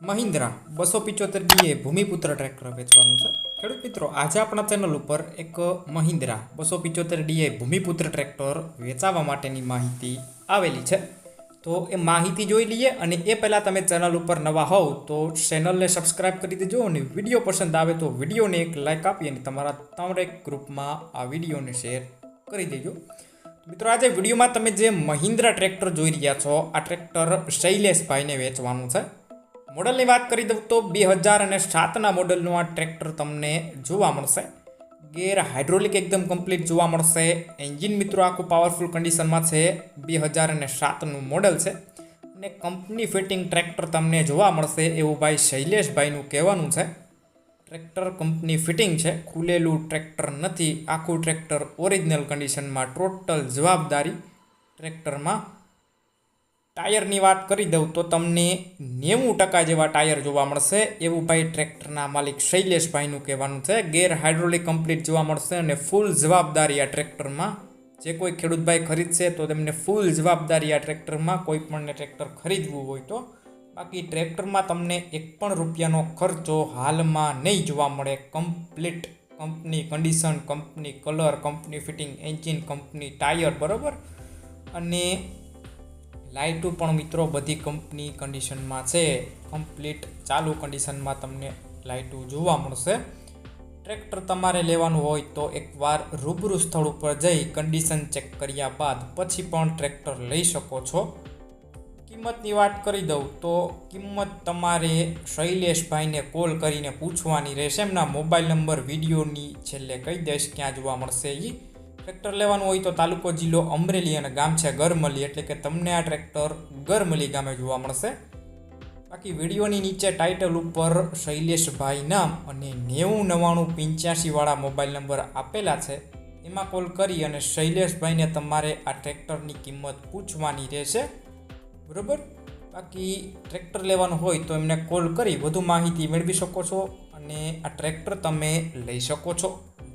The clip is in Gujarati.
મહિન્દ્રા બસો પિચોતેર ડીએ ભૂમિપુત્ર ટ્રેક્ટર વેચવાનું છે. ખેડૂત મિત્રો, આજે આપણા ચેનલ ઉપર એક મહિન્દ્રા બસો પિચોતેર ડીએ ભૂમિપુત્ર ટ્રેક્ટર વેચાવા માટેની માહિતી આવેલી છે. તો એ માહિતી જોઈ લઈએ અને એ પહેલાં તમે ચેનલ ઉપર નવા હોવ તો ચેનલને સબસ્ક્રાઈબ કરી દેજો અને વીડિયો પસંદ આવે તો વિડીયોને એક લાઇક આપી અને તમારા ત્રણેક ગ્રુપમાં આ વિડીયોને શેર કરી દેજો. મિત્રો, આજે વિડીયોમાં તમે જે મહિન્દ્રા ટ્રેક્ટર જોઈ રહ્યા છો, આ ટ્રેક્ટર શૈલેષભાઈને વેચવાનું છે. મોડલની વાત કરી દઉં તો બે હજાર અને સાતના મોડલનું આ ટ્રેક્ટર તમને જોવા મળશે. ગેર હાઇડ્રોલિક એકદમ કમ્પ્લીટ જોવા મળશે. એન્જિન મિત્રો આખું પાવરફુલ કન્ડિશનમાં છે. બે હજાર અને સાતનું મોડલ છે. અને કંપની ફિટિંગ ટ્રેક્ટર તમને જોવા મળશે એવું ભાઈ શૈલેષભાઈનું કહેવાનું છે. ટ્રેક્ટર કંપની ફિટિંગ છે. ખુલેલું ટ્રેક્ટર નથી. આખું ટ્રેક્ટર ઓરિજિનલ કન્ડિશનમાં ટોટલ જવાબદારી ટ્રેક્ટરમાં ટાયરની વાત કરી દઉં તો તમને નેવું ટકા જેવા ટાયર જોવા મળશે, એવું ભાઈ ટ્રેક્ટરના માલિક શૈલેષભાઈનું કહેવાનું છે. ગેર હાઇડ્રોલિક કમ્પ્લીટ જોવા મળશે અને ફૂલ જવાબદારી આ ટ્રેક્ટરમાં. જે કોઈ ખેડૂતભાઈ ખરીદશે તો તેમને ફૂલ જવાબદારી આ ટ્રેક્ટરમાં, કોઈ પણને ટ્રેક્ટર ખરીદવું હોય તો. બાકી ટ્રેક્ટરમાં તમને એક પણ રૂપિયાનો ખર્ચો હાલમાં નહીં જોવા મળે. Complete company condition, company colour, company fitting, engine, company tyre, બરાબર? અને લાઇટો પણ મિત્રો બધી કંપની કન્ડિશનમાં છે. કમ્પ્લીટ ચાલુ કન્ડિશનમાં તમને લાઇટો જોવા મળશે. ટ્રેક્ટર તમારે લેવાનું હોય તો એકવાર રૂબરૂ સ્થળ ઉપર જઈ કન્ડિશન ચેક કર્યા બાદ પછી પણ ટ્રેક્ટર લઈ શકો છો. કિંમતની વાત કરી દઉં તો કિંમત તમારે શૈલેષભાઈને કોલ કરીને પૂછવાની રહેશે. એમના મોબાઈલ નંબર વિડીયોની છેલ્લે કહી દઈશ, ક્યાં જોવા મળશે એ ટ્રેક્ટર લેવાનું હોય તો તાલુકો જિલ્લો અમરેલી અને ગામ છે ગરમલી. એટલે કે તમને આ ટ્રેક્ટર ગરમલી ગામે જોવા મળશે. બાકી વિડીયોની નીચે ટાઇટલ ઉપર શૈલેષભાઈ નામ અને નેવું નવ્વાણું પંચ્યાસીવાળા મોબાઈલ નંબર આપેલા છે. એમાં કોલ કરી અને શૈલેષભાઈને તમારે આ ટ્રેક્ટરની કિંમત પૂછવાની રહેશે. બરાબર? બાકી ટ્રેક્ટર લેવાનું હોય તો એમને કોલ કરી, વધુ માહિતી મેળવી શકો છો અને આ ટ્રેક્ટર તમે લઈ શકો છો.